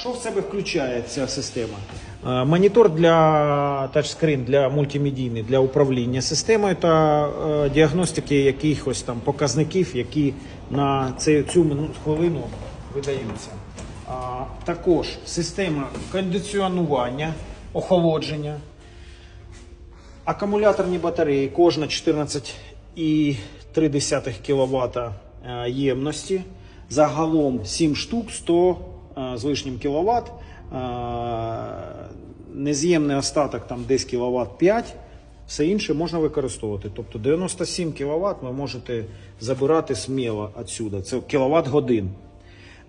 Що в себе включає ця система? Е, Монітор для тачскрін, для мультимедійний, для управління системою та е, діагностики якихось там показників, які на цю, цю хвилину видаються. Також система кондиціонування, охолодження, акумуляторні батареї, кожна 14,3 кВт е, ємності. Загалом 7 штук, 100 е, з лишнім кВт. Нез'ємний остаток там десь кВт 5. Все інше можна використовувати. Тобто 97 кВт ви можете забирати сміло відсюди. Це кВт годин.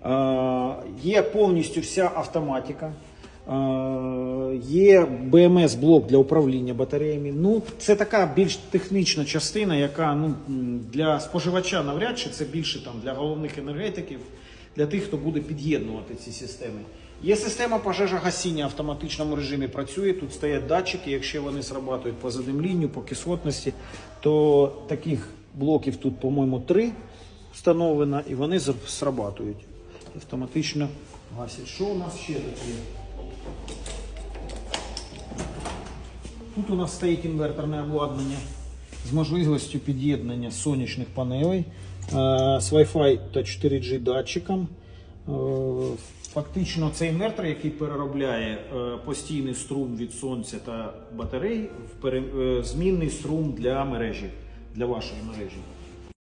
Е, Є повністю вся автоматика. Е, Є BMS-блок для управління батареями. Ну, це така більш технічна частина, яка ну, для споживача навряд чи це більше там, для головних енергетиків, для тих, хто буде під'єднувати ці системи. Є система пожежогасіння в автоматичному режимі працює. Тут стоять датчики. Якщо вони срабатують по задимлінню, по кислотності, то таких блоків тут, по-моєму, три встановлено, і вони срабатують. Автоматично гасять. Що у нас ще таке? Тут у нас стоїть інверторне обладнання з можливістю під'єднання сонячних панелей е, з Wi-Fi та 4G датчиком. Е, Фактично, цей інвертор, який переробляє е, постійний струм від сонця та батарей в змінний струм для мережі, для вашої мережі.